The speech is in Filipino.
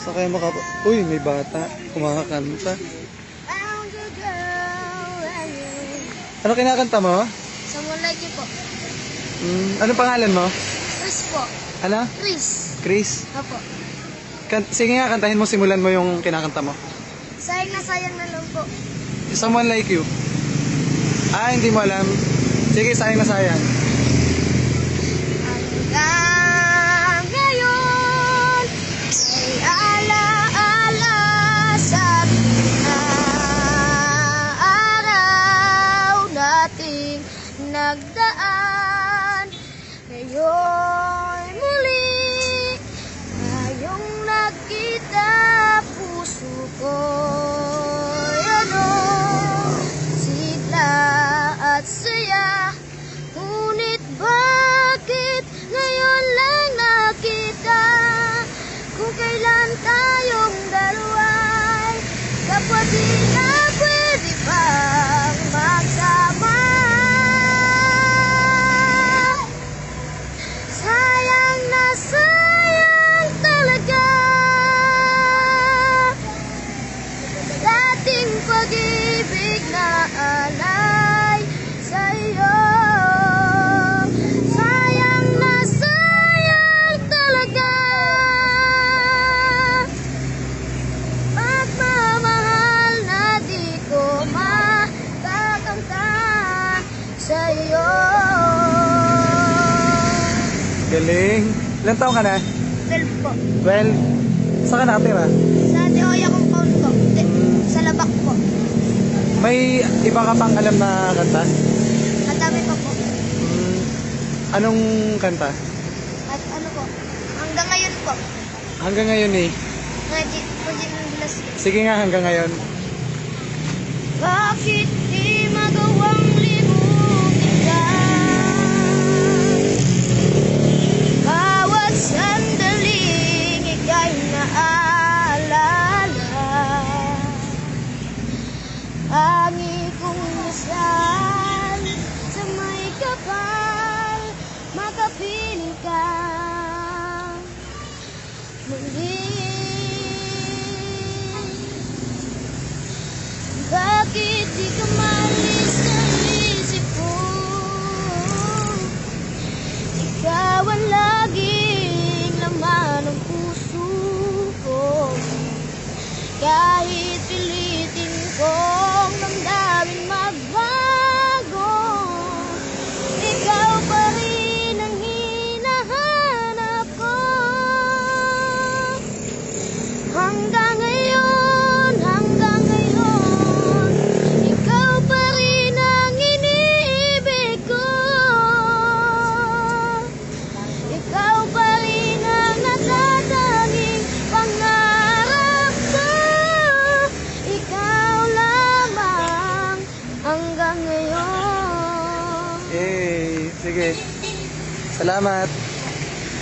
Sa kayo makap... Uy, may bata. Kumakakanta. Ano kinakanta mo? Someone like you po. Hmm, ano pangalan mo? Chris po. Ano? Chris. Chris? Apo. Kan sige nga, kantahin mo, simulan mo yung kinakanta mo. Sayang na sayang na lang po. Someone like you. Ah, hindi mo alam. Sige, sayang na sayang. Nating nagdaan. Ngayon muli tayong nagkita puso ko. Ano, sigla at saya Ngunit bakit ngayon lang nakita Kung kailan tayong dalawa'y Kapatid na Galing. Ilan taong ka na? Twelve po Well, saan ka nakatira? Sa Teoya compound po Sa labak po May iba ka pang alam na kanta? Kadami pa po Hmm, anong kanta? At ano po Hanggang ngayon po Hanggang ngayon eh. Magic, magic Sige nga, hanggang ngayon. Bakit muli. Bakit di ka ngayon Yay! Sige. Salamat.